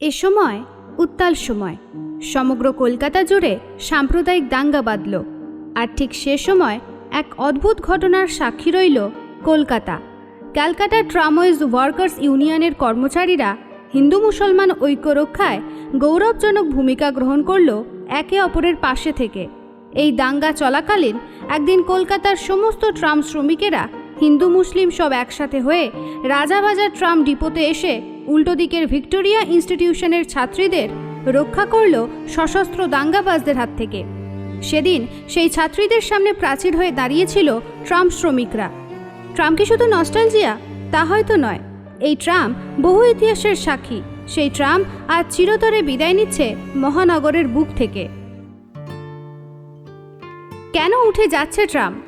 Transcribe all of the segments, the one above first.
এ সময়, উত্তাল সময়। সমগ্র কলকাতা জুড়ে সাম্প্রদায়িক দাঙ্গা বাঁধল। আর ঠিক সে সময় এক অদ্ভুত ঘটনার সাক্ষী রইল কলকাতা। ক্যালকাটা ট্রামওয়েজ ওয়ার্কার্স ইউনিয়নের কর্মচারীরা হিন্দু মুসলমান ঐক্য রক্ষায় গৌরবজনক ভূমিকা গ্রহণ করল একে অপরের পাশে থেকে। এই দাঙ্গা চলাকালীন একদিন কলকাতার সমস্ত ট্রাম শ্রমিকেরা হিন্দু মুসলিম সব একসাথে হয়ে রাজাবাজার ট্রাম ডিপোতে এসে উল্টো দিকের ভিক্টোরিয়া ইনস্টিটিউশনের ছাত্রীদের রক্ষা করল সশস্ত্র দাঙ্গাবাজদের হাত থেকে। সেদিন সেই ছাত্রীদের সামনে প্রাচীর হয়ে দাঁড়িয়েছিল ট্রাম শ্রমিকরা। ট্রাম কি শুধু নস্টালজিয়া? তা হয়তো নয়। এই ট্রাম বহু ইতিহাসের সাক্ষী। সেই ট্রাম আজ চিরতরে বিদায় নিচ্ছে মহানগরের বুক থেকে। কেন উঠে যাচ্ছে ট্রাম?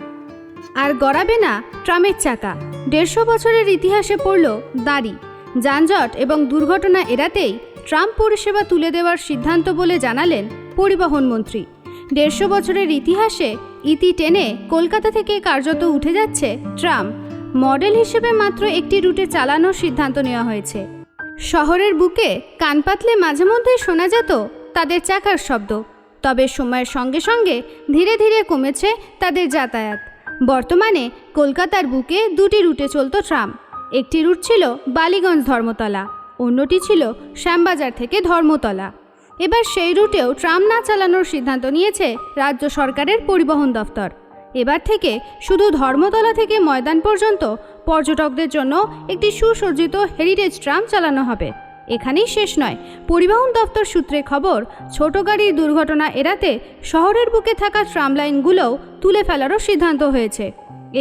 আর গড়াবে না ট্রামের চাকা। দেড়শো বছরের ইতিহাসে পড়ল দাড়ি। যানজট এবং দুর্ঘটনা এড়াতেই ট্রাম পরিষেবা তুলে দেওয়ার সিদ্ধান্ত বলে জানালেন পরিবহন মন্ত্রী। দেড়শো বছরের ইতিহাসে ইতি টেনে কলকাতা থেকে কার্যত উঠে যাচ্ছে ট্রাম মডেল হিসেবে মাত্র একটি রুটে চালানোর সিদ্ধান্ত নেওয়া হয়েছে। শহরের বুকে কান পাতলে মাঝে মধ্যেই শোনা যেত তাদের চাকার শব্দ, তবে সময়ের সঙ্গে সঙ্গে ধীরে ধীরে কমেছে তাদের যাতায়াত। বর্তমানে কলকাতার বুকে দুটি রুটে চলত ট্রাম। একটি রুট ছিল বালিগঞ্জ ধর্মতলা, অন্যটি ছিল শ্যামবাজার থেকে ধর্মতলা। এবার সেই রুটেও ট্রাম না চালানোর সিদ্ধান্ত নিয়েছে রাজ্য সরকারের পরিবহন দফতর। এবার থেকে শুধু ধর্মতলা থেকে ময়দান পর্যন্ত পর্যটকদের জন্য একটি সুসজ্জিত হেরিটেজ ট্রাম চালানো হবে। এখানেই শেষ নয়। পরিবহন দপ্তর সূত্রে খবর, ছোট গাড়ির দুর্ঘটনা এড়াতে শহরের বুকে থাকা ট্রাম লাইনগুলোও তুলে ফেলারও সিদ্ধান্ত হয়েছে।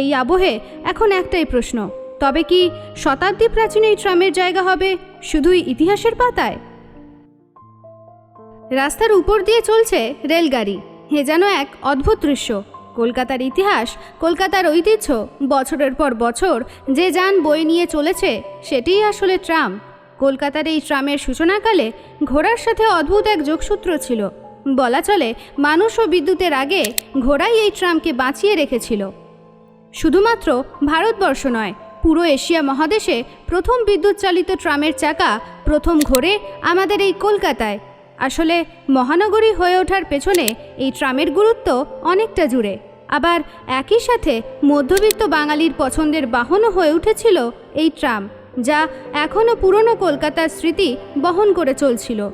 এই আবহে এখন একটাই প্রশ্ন, তবে কি শতাব্দী প্রাচীন এই ট্রামের জায়গা হবে শুধুই ইতিহাসের পাতায়? রাস্তার উপর দিয়ে চলছে রেলগাড়ি হে যেন এক অদ্ভুত দৃশ্য। কলকাতার ইতিহাস, কলকাতার ঐতিহ্য, বছরের পর বছর যে যান বয়ে নিয়ে চলেছে, সেটিই আসলে ট্রাম। কলকাতার এই ট্রামের সূচনাকালে ঘোড়ার সাথে অদ্ভুত এক যোগসূত্র ছিল। বলা চলে, মানুষ ও বিদ্যুতের আগে ঘোড়াই এই ট্রামকে বাঁচিয়ে রেখেছিল। শুধুমাত্র ভারতবর্ষ নয়, পুরো এশিয়া মহাদেশে প্রথম বিদ্যুৎ চালিত ট্রামের চাকা, প্রথম ঘোরে আমাদের এই কলকাতায়। আসলে মহানগরী হয়ে ওঠার পেছনে এই ট্রামের গুরুত্ব অনেকটা জুড়ে। আবার একই সাথে মধ্যবিত্ত বাঙালির পছন্দের বাহনও হয়ে উঠেছিল এই ট্রাম যা এখনও পুরনো কলকাতার স্মৃতি বহন করে চলছিল।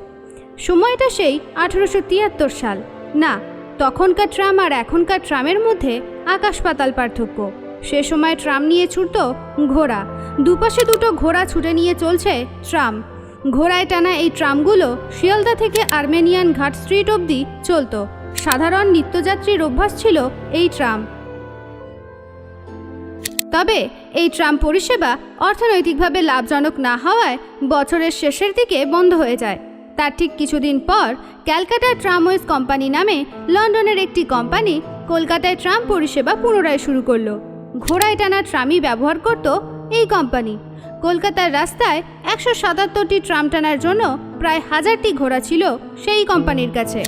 সময়টা সেই আঠেরোশো তিয়াত্তর সাল। না, তখনকার ট্রাম আর এখনকার ট্রামের মধ্যে আকাশ পাতাল পার্থক্য। সে সময় ট্রাম নিয়ে ছুটত ঘোড়া। দুপাশে দুটো ঘোড়া ছুটে নিয়ে চলছে ট্রাম। ঘোড়ায় টানা এই ট্রামগুলো শিয়ালদা থেকে আর্মেনিয়ান ঘাট স্ট্রিট অবধি চলতো। সাধারণ নিত্যযাত্রীর অভ্যাস ছিল এই ট্রাম। তবে এই ট্রাম পরিষেবা অর্থনৈতিকভাবে লাভজনক না হওয়ায় বছরের শেষের দিকে বন্ধ হয়ে যায়। তার ঠিক কিছুদিন পর ক্যালকাটা ট্রামওয়েজ কোম্পানি নামে লন্ডনের একটি কোম্পানি কলকাতায় ট্রাম পরিষেবা পুনরায় শুরু করল। ঘোড়ায় টানা ট্রামই ব্যবহার করত এই কোম্পানি। কলকাতার রাস্তায় একশো সাতাত্তরটি ট্রাম টানার জন্য প্রায় হাজারটি ঘোড়া ছিল সেই কোম্পানির কাছে।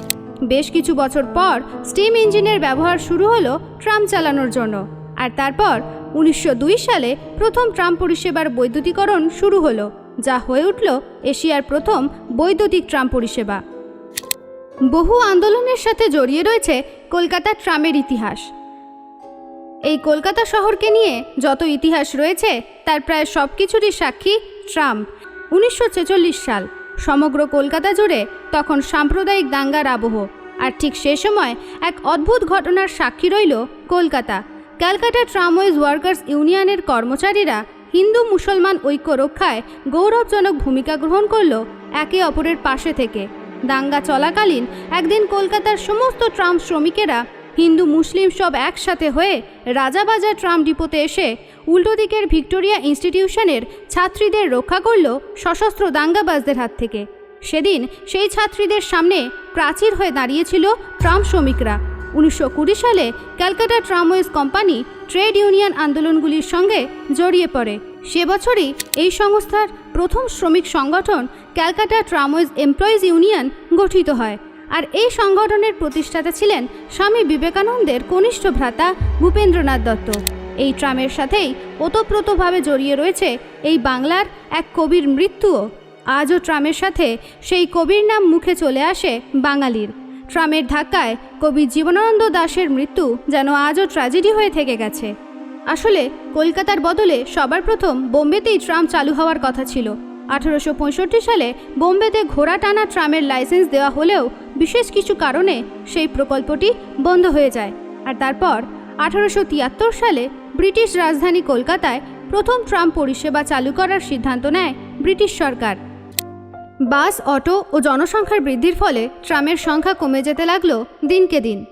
বেশ কিছু বছর পর স্টিম ইঞ্জিনের ব্যবহার শুরু হলো ট্রাম চালানোর জন্য। আর তারপর উনিশশো দুই সালে প্রথম ট্রাম পরিষেবার বৈদ্যুতিকরণ শুরু হলো, যা হয়ে উঠল এশিয়ার প্রথম বৈদ্যুতিক ট্রাম পরিষেবা। বহু আন্দোলনের সাথে জড়িয়ে রয়েছে কলকাতা ট্রামের ইতিহাস। এই কলকাতা শহরকে নিয়ে যত ইতিহাস রয়েছে, তার প্রায় সব কিছুরই সাক্ষী ট্রাম। উনিশশো ছেচল্লিশ সাল, সমগ্র কলকাতা জুড়ে তখন সাম্প্রদায়িক দাঙ্গার আবহ, আর ঠিক সে সময় এক অদ্ভুত ঘটনার সাক্ষী রইল কলকাতা। ক্যালকাটা ট্রামওয়েজ ওয়ার্কার্স ইউনিয়নের কর্মচারীরা হিন্দু মুসলমান ঐক্য রক্ষায় গৌরবজনক ভূমিকা গ্রহণ করল একে অপরের পাশে থেকে। দাঙ্গা চলাকালীন একদিন কলকাতার সমস্ত ট্রাম শ্রমিকেরা হিন্দু মুসলিম সব একসাথে হয়ে রাজাবাজার ট্রাম ডিপোতে এসে উল্টো দিকের ভিক্টোরিয়া ইনস্টিটিউশনের ছাত্রীদের রক্ষা করল সশস্ত্র দাঙ্গাবাজদের হাত থেকে। সেদিন সেই ছাত্রীদের সামনে প্রাচীর হয়ে দাঁড়িয়েছিল ট্রাম শ্রমিকরা। উনিশশো কুড়ি সালে Calcutta tramways company trade union আন্দোলনগুলির সঙ্গে জড়িয়ে পড়ে। সে বছরই এই সংস্থার প্রথম শ্রমিক সংগঠন ক্যালকাটা ট্রামওয়েজ এমপ্লয়িজ ইউনিয়ন গঠিত হয়। আর এই সংগঠনের প্রতিষ্ঠাতা ছিলেন স্বামী বিবেকানন্দের কনিষ্ঠ ভ্রাতা ভূপেন্দ্রনাথ দত্ত। এই ট্রামের সাথেই ওতপ্রোতভাবে জড়িয়ে রয়েছে এই বাংলার এক কবির মৃত্যুও। আজও ট্রামের সাথে সেই কবির নাম মুখে চলে আসে বাঙালির। ট্রামের ধাক্কায় কবি জীবনানন্দ দাশের মৃত্যু যেন আজও ট্র্যাজেডি হয়ে থেকে গেছে। আসলে কলকাতার বদলে সবার প্রথম বোম্বেতেই ট্রাম চালু হওয়ার কথা ছিল। আঠারোশো পঁয়ষট্টি সালে বোম্বেতে ঘোড়া টানা ট্রামের লাইসেন্স দেওয়া হলেও বিশেষ কিছু কারণে সেই প্রকল্পটি বন্ধ হয়ে যায়। আর তারপর আঠারোশো তিয়াত্তর সালে ব্রিটিশ রাজধানী কলকাতায় প্রথম ট্রাম পরিষেবা চালু করার সিদ্ধান্ত নেয় ব্রিটিশ সরকার। বাস, অটো ও জনসংখ্যার বৃদ্ধির ফলে ট্রামের সংখ্যা কমে যেতে লাগল দিনকে দিন।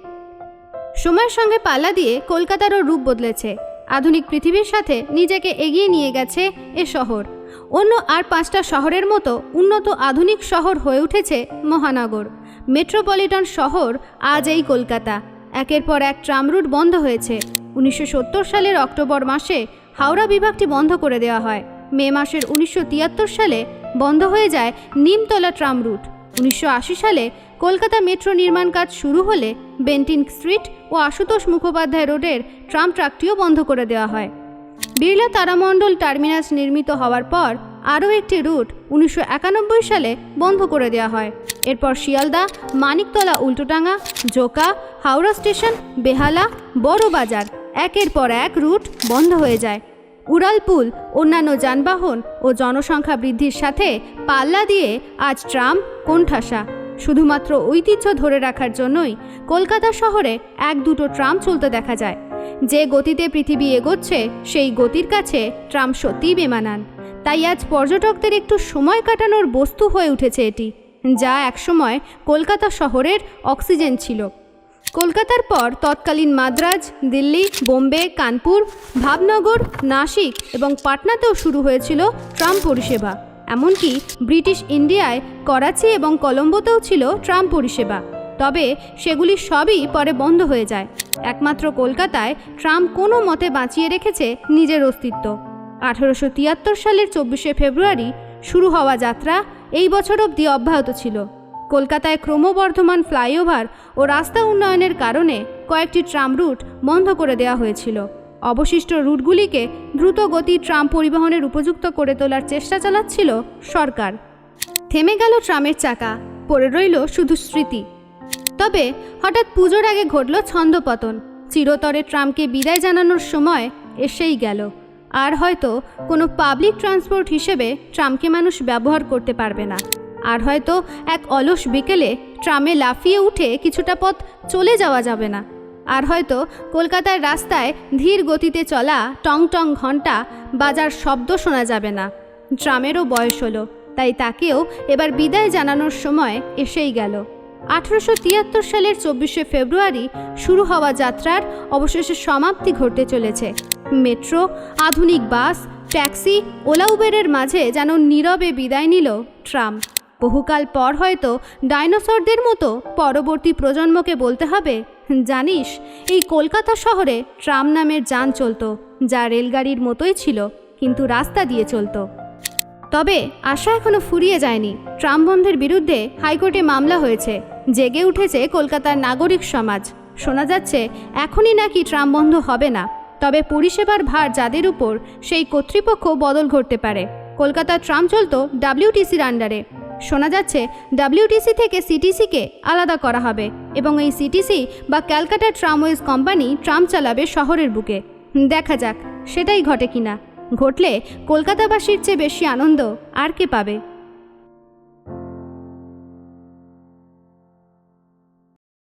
সময়ের সঙ্গে পাল্লা দিয়ে কলকাতারও রূপ বদলেছে। আধুনিক পৃথিবীর সাথে নিজেকে এগিয়ে নিয়ে গেছে এ শহর। অন্য আর পাঁচটা শহরের মতো উন্নত আধুনিক শহর হয়ে উঠেছে মহানগর। মেট্রোপলিটন শহর আজ এই কলকাতা। একের পর এক ট্রাম রুট বন্ধ হয়েছে। উনিশশো সত্তর সালের অক্টোবর মাসে হাওড়া বিভাগটি বন্ধ করে দেওয়া হয়। মে মাসের উনিশশো তিয়াত্তর সালে বন্ধ হয়ে যায় নিমতলা ট্রাম রুট। উনিশশো আশি সালে কলকাতা মেট্রো নির্মাণ কাজ শুরু হলে বেন্টিন স্ট্রিট ও আশুতোষ মুখোপাধ্যায় রোডের ট্রাম ট্রাকটিও বন্ধ করে দেওয়া হয়। বিড়লা তারামণ্ডল টার্মিনাস নির্মিত হওয়ার পর আরও একটি রুট উনিশশো একানব্বই সালে বন্ধ করে দেওয়া হয়। এরপর শিয়ালদা, মানিকতলা উল্টোডাঙ্গা জোকা, হাওড়া স্টেশন, বেহালা, বড় বাজার একের পর এক রুট বন্ধ হয়ে যায়। উড়ালপুল অন্যান্য যানবাহন ও জনসংখ্যা বৃদ্ধির সাথে পাল্লা দিয়ে আজ ট্রাম, কোণঠাসা। শুধুমাত্র ঐতিহ্য ধরে রাখার জন্যই কলকাতা শহরে এক দুটো ট্রাম চলতে দেখা যায়। যে গতিতে পৃথিবী এগোচ্ছে, সেই গতির কাছে ট্রাম সত্যিই বেমানান। তাই আজ পর্যটকদের একটু সময় কাটানোর বস্তু হয়ে উঠেছে এটি, যা একসময় কলকাতা শহরের অক্সিজেন ছিল। কলকাতার পর তৎকালীন মাদ্রাজ, দিল্লি, বোম্বে, কানপুর, ভাবনগর, নাসিক এবং পাটনাতেও শুরু হয়েছিল ট্রাম পরিষেবা। এমনকি ব্রিটিশ ইন্ডিয়ায় করাচি এবং কলম্বোতেও ছিল ট্রাম পরিষেবা। তবে সেগুলি সবই পরে বন্ধ হয়ে যায়। একমাত্র কলকাতায় ট্রাম কোনো মতে বাঁচিয়ে রেখেছে নিজের অস্তিত্ব। আঠারোশো তিয়াত্তর সালের চব্বিশে ফেব্রুয়ারি শুরু হওয়া যাত্রা এই বছর অবধি অব্যাহত ছিল। কলকাতায় ক্রমবর্ধমান ফ্লাইওভার ও রাস্তা উন্নয়নের কারণে কয়েকটি ট্রাম রুট বন্ধ করে দেওয়া হয়েছিল। অবশিষ্ট রুটগুলিকে দ্রুত গতি ট্রাম পরিবহনের উপযুক্ত করে তোলার চেষ্টা চালাচ্ছিল সরকার। থেমে গেল ট্রামের চাকা, পড়ে রইল শুধু স্মৃতি। তবে হঠাৎ পুজোর আগে ঘটল ছন্দপতন। চিরতরে ট্রামকে বিদায় জানানোর সময় এসেই গেল। আর হয়তো কোনো পাবলিক ট্রান্সপোর্ট হিসেবে ট্রামকে মানুষ ব্যবহার করতে পারবে না। আর হয়তো এক অলস বিকেলে ট্রামে লাফিয়ে উঠে কিছুটা পথ চলে যাওয়া যাবে না। আর হয়তো কলকাতার রাস্তায় ধীর গতিতে চলা টং টং ঘণ্টা বাজার শব্দ শোনা যাবে না। ট্রামেরও বয়স হলো, তাই তাকেও এবার বিদায় জানানোর সময় এসেই গেল। আঠারোশো তিয়াত্তর সালের চব্বিশে ফেব্রুয়ারি শুরু হওয়া যাত্রার অবশেষে সমাপ্তি ঘটতে চলেছে। মেট্রো, আধুনিক বাস, ট্যাক্সি ওলা উবেরের মাঝে যেন নীরবে বিদায় নিল ট্রাম। বহুকাল পর হয়তো ডাইনোসরদের মতো পরবর্তী প্রজন্মকে বলতে হবে, জানিস, এই কলকাতা শহরে ট্রাম নামের যান চলতো, যা রেলগাড়ির মতোই ছিল, কিন্তু রাস্তা দিয়ে চলতো। তবে আশা এখনও ফুরিয়ে যায়নি। ট্রাম বন্ধের বিরুদ্ধে হাইকোর্টে মামলা হয়েছে। জেগে উঠেছে কলকাতার নাগরিক সমাজ। শোনা যাচ্ছে, এখনই নাকি ট্রাম বন্ধ হবে না। তবে পরিষেবার ভার যাদের উপর, সেই কর্তৃপক্ষ বদল ঘটতে পারে। কলকাতার ট্রাম চলতো ডাব্লিউটিসির আন্ডারে শোনা যাচ্ছে ডাব্লিউটিসি থেকে সিটিসিকে আলাদা করা হবে এবং এই সিটিসি বা ক্যালকাটা ট্রামওয়েজ কোম্পানি ট্রাম চালাবে শহরের বুকে। দেখা যাক, সেটাই ঘটে কিনা। ঘটলে কলকাতাবাসীর চেয়ে বেশি আনন্দ আর কে পাবে?